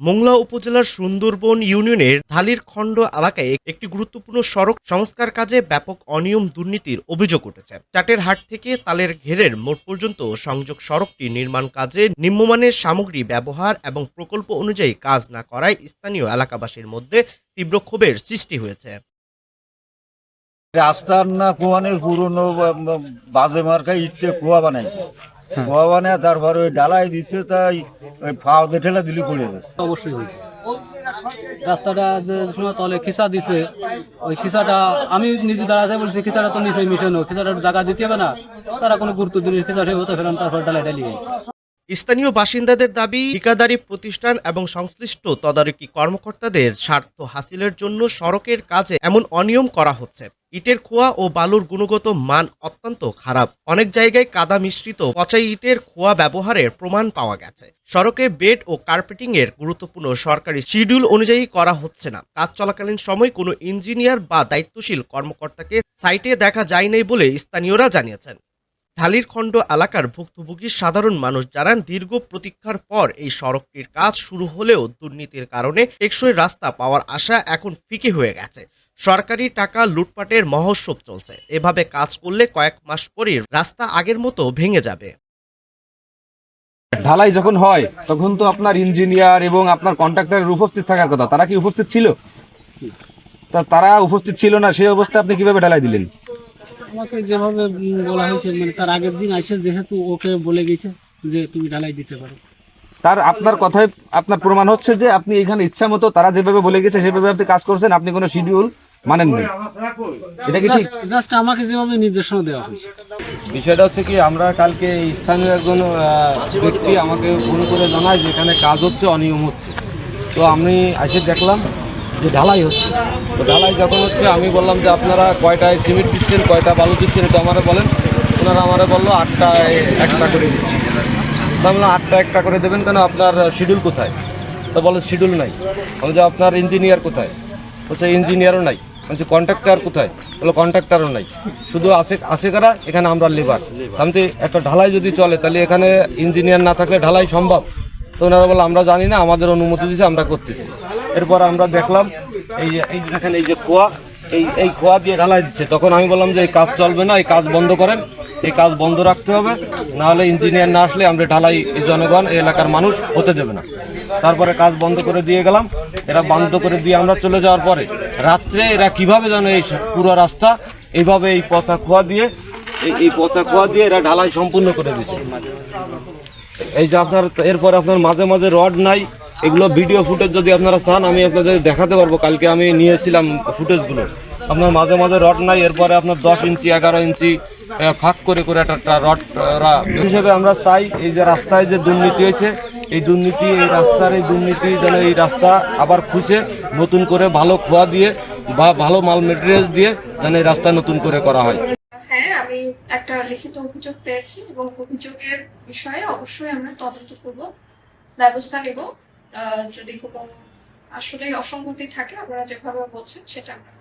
মোংলা উপজেলার সুন্দরবন ইউনিয়নের ঢালির খণ্ড এলাকায় একটি গুরুত্বপূর্ণ সড়ক সংস্কার কাজে ব্যাপক অনিয়ম দুর্নীতির অভিযোগ উঠেছে। চাটের হাট থেকে তালের ঘেরের মোট পর্যন্ত সংযোগ সড়কটি নির্মাণ কাজে নিম্নমানের সামগ্রী ব্যবহার এবং প্রকল্প অনুযায়ী কাজ না করায় স্থানীয় এলাকাবাসীর মধ্যে তীব্র ক্ষোভের সৃষ্টি হয়েছে। রাস্তার না কুয়ানের পুরনো বাজে মার্কা ইটে কুয়া বানাইছে। কুয়া তারপর ওই ডালাই দিচ্ছে তাই ওই ফাও দিয়ে ঠেলা দিলি পড়ে গেছে। অবশ্যই হয়েছে। রাস্তাটা যে সময় তলে খিসা দিছে। ওই খিসাটা আমি নিজে দাঁড়াতে বলছি খিসাটা তো নিচে মিশানো। খিসাটা জায়গা দিতে হবে না। তারা কোনো গুরুত্ব দিলে খিসাটা হতে ফেরান তারপর ডালাই ডালি গেছে। স্থানীয় বাসিন্দাদের দাবি, ঠিকাদারি প্রতিষ্ঠান এবং সংশ্লিষ্ট তদারকি কর্মকর্তাদের স্বার্থ হাসিলের জন্য সড়কের কাজে এমন অনিয়ম করা হচ্ছে। ইটের খোয়া ও বালুর গুণগত মান অত্যন্ত খারাপ। অনেক জায়গায় কাদা মিশ্রিত পচাই ইটের খোয়া ব্যবহারের প্রমাণ পাওয়া গেছে। সড়কে বেড ও কার্পেটিং এর গুরুত্বপূর্ণ সরকারি শিডিউল অনুযায়ী করা হচ্ছে না। কাজ চলাকালীন সময় কোনো ইঞ্জিনিয়ার বা দায়িত্বশীল কর্মকর্তাকে সাইটে দেখা যায় নাই বলে স্থানীয়রা জানিয়েছেন। ঢালির খণ্ড এলাকার ভুক্তভোগী সাধারণ মানুষ জানান, দীর্ঘ প্রতীক্ষার পর এই সড়কটির কাজ শুরু হলেও দুর্নীতির কারণে টেকসই রাস্তা পাওয়ার আশা এখন ফিকে হয়ে গেছে। সরকারি টাকা লুটপাটের মহোৎসব চলছে। এভাবে কাজ করলে কয়েক মাস পরই রাস্তা আগের মতো ভেঙে যাবে। ঢালাই যখন হয়, তখন তো আপনার ইঞ্জিনিয়ার এবং আপনার কন্ট্রাক্টরের উপস্থিত থাকার কথা। তারা কি উপস্থিত ছিল? তা তারা উপস্থিত ছিল না, সেই অবস্থায় আপনি কীভাবে ঢালাই দিলেন? আমাকে যেভাবে বলা হয়েছে মানে তার আগের দিন এসে যেহেতু ওকে বলে গেছে যে তুমি ঢালাই দিতে পারো। তার আপনার কথায় আপনার প্রমাণ হচ্ছে যে আপনি এখানে ইচ্ছা মতো তারা যেভাবে বলে গেছে সেভাবে আপনি কাজ করছেন আপনি কোনো শিডিউল মানেন না এটা কি ঠিক? জাস্ট আমাকে যেভাবে নির্দেশনা দেওয়া হয়েছে। বিষয়টা হচ্ছে কি আমরা কালকে স্থানীয় একজন ব্যক্তি আমাকে ফোন করে জানায় যে এখানে কাজ হচ্ছে অনিয়ম হচ্ছে। তো আমি এসে দেখলাম যে ঢালাই হচ্ছে। তো ঢালাই যখন হচ্ছে আমি বললাম যে আপনারা কয়টায় সিমেন্ট দিচ্ছেন কয়টা বালু দিচ্ছেন এটা আমারে বলেন। ওনারা আমারে বলল আটটায় একটা করে দিচ্ছি। বললাম, আটটা একটা করে দেবেন কেন? আপনার শিডিউল কোথায়? তো বলে শিডিউল নাই। আমি যে আপনার ইঞ্জিনিয়ার কোথায়? বলছে ইঞ্জিনিয়ারও নাই। বলছে কন্ট্রাক্টার কোথায়? বলে কন্ট্রাক্টারও নাই। শুধু আসে আছে কারা? এখানে আমরা লেবার আমি একটা ঢালাই যদি চলে তাহলে এখানে ইঞ্জিনিয়ার না থাকলে ঢালাই সম্ভব? তো ওনারা বলে আমরা জানি না আমাদের অনুমতি দিয়েছে আমরা করতেছি। এরপর আমরা দেখলাম এই যে এই দেখেন, এই যে খোয়া, এই এই খোয়া দিয়ে ঢালাই দিচ্ছে। তখন আমি বললাম যে এই কাজ চলবে না, এই কাজ বন্ধ করেন। এই কাজ বন্ধ রাখতে হবে, নাহলে ইঞ্জিনিয়ার না আসলে আমরা ঢালাই জনগণ, এই এলাকার মানুষ হতে দেবে না। তারপরে কাজ বন্ধ করে দিয়ে গেলাম। এরা বন্ধ করে দিয়ে আমরা চলে যাওয়ার পরে রাত্রে এরা কীভাবে যেন এই পুরো রাস্তা এইভাবে এই পচা খোয়া দিয়ে এই পচা খোয়া দিয়ে এরা ঢালাই সম্পূর্ণ করে দিচ্ছে। এই যে আপনার, এরপর আপনার মাঝে মাঝে রড নাই এগুলো ভিডিও ফুটেজ যদি আপনারা চান, আমি আপনাদের দেখাতে পারব। কালকে আমি নিয়েছিলাম ফুটেজগুলো আপনার মাঝে মাঝে রড নাই, এরপরে আপনার দশ ইঞ্চি, এগারো ইঞ্চি ফাঁক করে করে একটা রড হিসেবে আমরা চাই, এই যে রাস্তায় যে দুর্নীতি হয়েছে, এই দুর্নীতি, এই রাস্তার এই দুর্নীতি যেন এই রাস্তা আবার খুঁজে নতুন করে ভালো খোয়া দিয়ে বা ভালো মাল মেটেরিয়াল দিয়ে যেন এই রাস্তা নতুন করে করা হয়। হ্যাঁ একটা লিখিত অভিযোগ পেয়েছি এবং অভিযোগের বিষয়ে অবশ্যই আমরা তদন্ত করব, ব্যবস্থা নেব। যদি কোনো আসলে অসঙ্গতি থাকে আপনারা যেভাবে বলছেন সেটা আমরা